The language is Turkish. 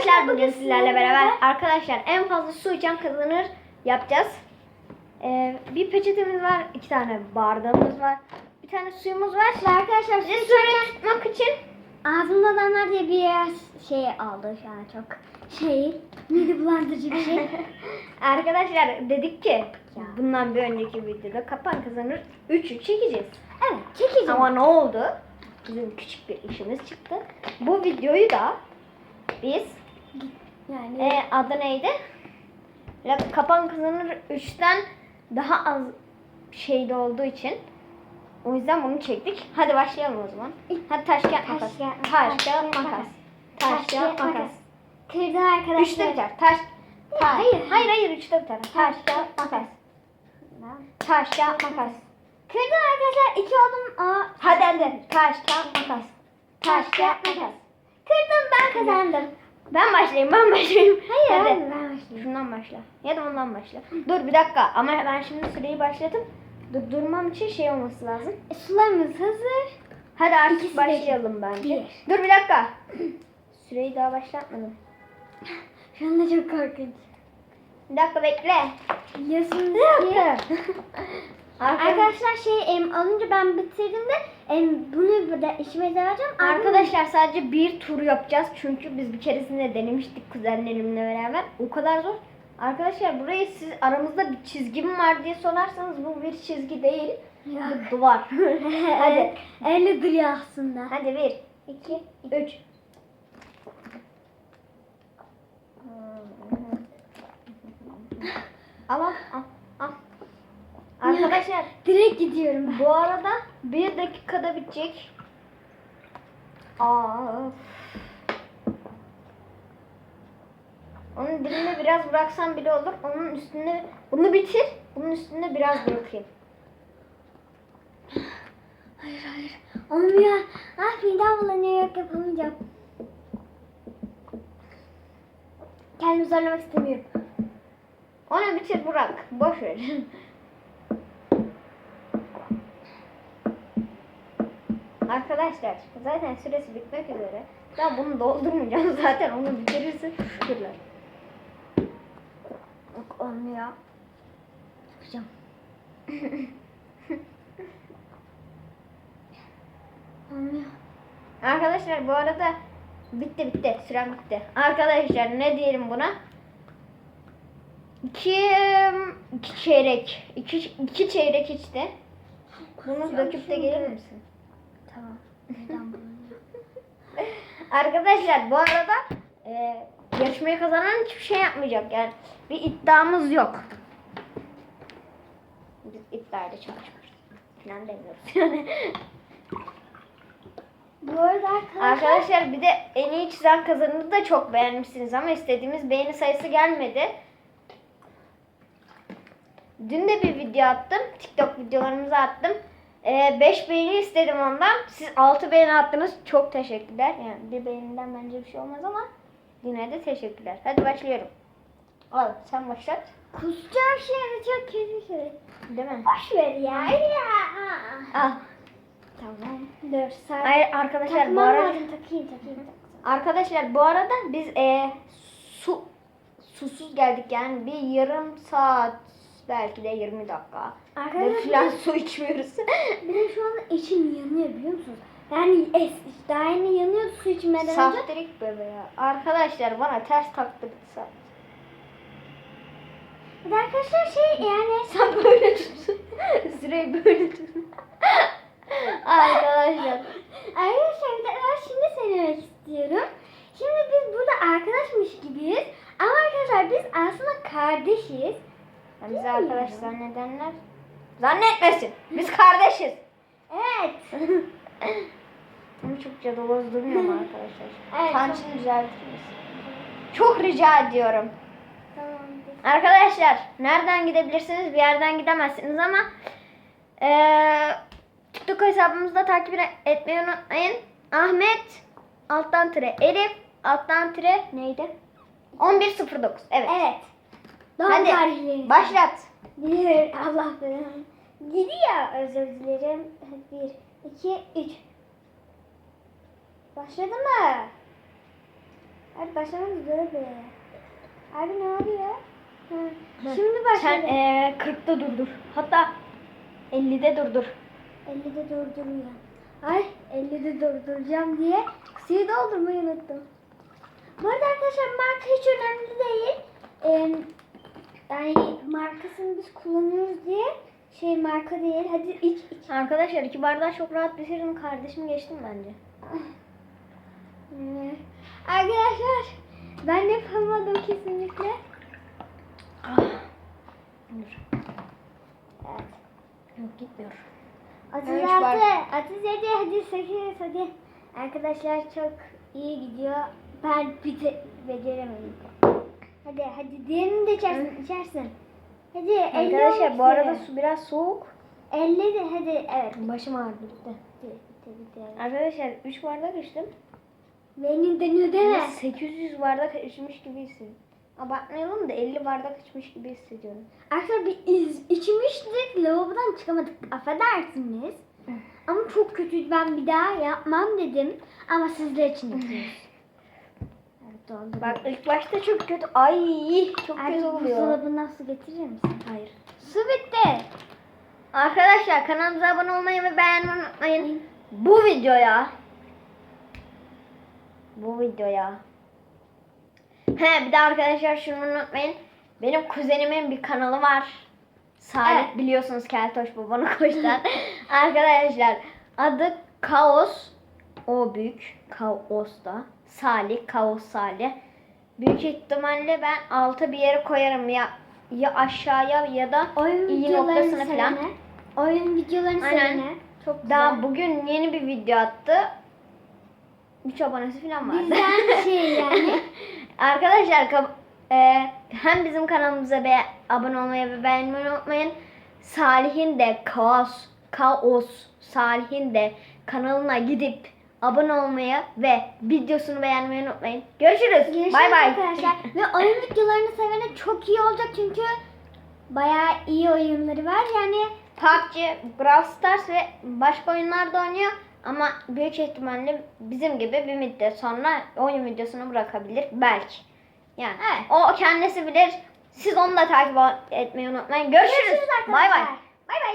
Arkadaşlar bugün sizlerle beraber arkadaşlar en fazla su içen kazanır yapacağız. Ee, bir peçetemiz var, iki tane bardağımız var, bir tane suyumuz var. Arkadaşlar Bir de su suyu tutmak için Ağzımda adamlar diye bir şey aldı şu an çok şey mide bulandırıcı bir şey. arkadaşlar dedik ki bundan bir önceki videoda kapan kazanır 3'ü çekeceğiz. evet çekeceğim. Ama ne oldu? Bizim küçük bir işimiz çıktı. Bu videoyu da biz yani e, adı neydi? Kapan kazanır 3'ten daha az şeyde olduğu için o yüzden bunu çektik. Hadi başlayalım o zaman. Hadi taş kağıt makas. Taş kağıt makas. Taş kağıt makas. Kırdım arkadaşlar. Üçte biter. Taş. Taş. hayır. Hayır hayır üçte biter. Taş kağıt makas. Taş kağıt makas. Kırdım arkadaşlar iki oldum. Aa, Hadi hadi. Taş kağıt makas. Taş kağıt makas. kırdım ben kazandım. Ben başlayayım ben başlayayım. Hayır Hadi. hayır ben başlayayım. Şundan başla. Ya da ondan başla. Dur bir dakika ama ben şimdi süreyi başladım. Dur, durmam için şey olması lazım. E, sularımız hazır. Hadi artık İkisi başlayalım bence. Bir. Dur bir dakika. Süreyi daha başlatmadım. Şu anda çok korkunç. Bir dakika bekle. Biliyorsunuz Bir ki dakika. Arkadaşlar, şey em, alınca ben bitirdim de em, bunu burada işime vereceğim. arkadaşlar sadece bir tur yapacağız. Çünkü biz bir keresinde denemiştik kuzenlerimle beraber. O kadar zor. Arkadaşlar burayı siz aramızda bir çizgi mi var diye sorarsanız bu bir çizgi değil. Bu duvar. Hadi. Öyle duruyor aslında. Hadi bir, iki, üç. Al al al. Arkadaşlar Direkt gidiyorum ben. bu arada bir dakikada bitecek. Aa. Onun dibine biraz bıraksam bile olur. Onun üstüne bunu bitir. Bunun üstüne biraz bırakayım. Hayır hayır. Olmuyor. Ah midem bulanıyor yok yapamayacağım. Kendimi zorlamak istemiyorum. Onu bitir bırak. Boş ver. Arkadaşlar zaten süresi bitmek üzere. Ben bunu doldurmayacağım zaten onu bitirirse şükürler. Yok olmuyor. Yapacağım. olmuyor. Arkadaşlar bu arada bitti bitti sürem bitti. Arkadaşlar ne diyelim buna? İki, iki çeyrek. iki, iki çeyrek içti. Bunu döküp de gelir misin? Tamam. Arkadaşlar bu arada e, yarışmayı kazanan hiçbir şey yapmayacak. Yani bir iddiamız yok. Biz iddiayla çalışmıyoruz. Falan demiyoruz yani. Bu arada arkadaşlar. Arkadaşlar bir de en iyi çizen kazanını da çok beğenmişsiniz ama istediğimiz beğeni sayısı gelmedi. Dün de bir video attım. TikTok videolarımızı attım. 5 beğeni istedim ondan. Siz 6 beğeni attınız. Çok teşekkürler. Yani bir beğeniden bence bir şey olmaz ama yine de teşekkürler. Hadi başlıyorum. Al sen başlat. Kusacağım şimdi çok kötü şey. Değil mi? Boş ver ya. ya. Al. Tamam. Dur sen. Hayır arkadaşlar bu Takmam arada lazım. Takayım takayım. Arkadaşlar bu arada biz e, su susuz geldik yani bir yarım saat belki de 20 dakika. Arkadaşlar falan su içmiyoruz. bir de şu anda içim yanıyor biliyor musunuz? Yani es, daha yeni yanıyordu su içmeden önce. Saftirik bebe ya. Arkadaşlar bana ters taktı bir saat. Bir de arkadaşlar şey yani Sen böyle tut. Süreyi böyle tut. Arkadaşlar. Arkadaşlar bir de ben şimdi söylemek istiyorum. Şimdi biz burada arkadaşmış gibiyiz. Ama arkadaşlar biz aslında kardeşiz. Yani bizi arkadaş zannedenler zannetmesin. Biz kardeşiz. Evet. Ama çok cadaloz durmuyor mu arkadaşlar? Evet, Tançını düzeltir misin? Çok rica ediyorum. Tamam. Arkadaşlar nereden gidebilirsiniz? Bir yerden gidemezsiniz ama eee TikTok hesabımızda takip etmeyi unutmayın. Ahmet alttan tire Elif alttan tire neydi? 1109. Evet. Evet. Doğum Hadi tarihleri. başlat. Bir, Allah belanı. Gidiyor özür dilerim. Bir, iki, üç. Başladı mı? Hadi başlamak üzere be. Abi ne oluyor? Ha. Hı. Şimdi başladı. Sen eee 40'ta durdur. Hatta 50'de durdur. 50'de durduruyor. Ay 50'de durduracağım diye suyu doldurmayı unuttum. Bu arada arkadaşlar marka hiç önemli değil. Ee, yani markasını biz kullanıyoruz diye şey marka değil. Hadi iç iç. Arkadaşlar iki bardağı çok rahat bitirdim. Kardeşim geçtim bence. Arkadaşlar ben yapamadım kesinlikle. Ah. Dur. Evet. Yok gitmiyor. Otuz Üç altı, var. otuz yedi, hadi sekiz, hadi. Arkadaşlar çok iyi gidiyor. Ben bir de beceremedim. Hadi hadi diğerini de içersin, içersin. Hadi 50 Arkadaşlar bu arada su biraz soğuk. 50 de hadi evet. Başım ağrıdı bitti. Bitti, bitti. Arkadaşlar 3 bardak içtim. Benim değil mi? Ama 800 bardak içmiş gibi hissediyorum. Abartmayalım da 50 bardak içmiş gibi hissediyorum. Arkadaşlar bir iz, içmiştik, lavabodan çıkamadık. Affedersiniz. Ama çok kötüydü. Ben bir daha yapmam dedim. Ama sizler için yapıyoruz. Doldu. Bak ilk başta çok kötü. Ay çok kötü oluyor. buzdolabından su getirir misin? Hayır. Su bitti. Arkadaşlar kanalımıza abone olmayı ve beğenmeyi unutmayın. Bu videoya bu videoya He bir de arkadaşlar şunu unutmayın. Benim kuzenimin bir kanalı var. Salih Evet. biliyorsunuz Keltoş babanı koştan. arkadaşlar adı Kaos. O büyük. Kaos'ta. Salih. Kaos Salih. Büyük ihtimalle ben alta bir yere koyarım ya ya aşağıya ya da Oyun iyi noktasına falan. Oyun videolarını Aynen. sevene. Çok güzel. Daha bugün yeni bir video attı. 3 abonesi falan vardı. Bizden bir şey yani. Arkadaşlar e, hem bizim kanalımıza be abone olmayı ve beğenmeyi unutmayın. Salih'in de Kaos, Kaos Salih'in de kanalına gidip abone olmayı ve videosunu beğenmeyi unutmayın. Görüşürüz. Görüşürüz Bay bay. arkadaşlar. Ve oyun videolarını sevene çok iyi olacak çünkü bayağı iyi oyunları var. Yani PUBG, Brawl Stars ve başka oyunlar da oynuyor. Ama büyük ihtimalle bizim gibi bir müddet sonra oyun videosunu bırakabilir belki. Yani Evet. o kendisi bilir. Siz onu da takip etmeyi unutmayın. Görüşürüz. görüşürüz Bay arkadaşlar. bay. Bay bay.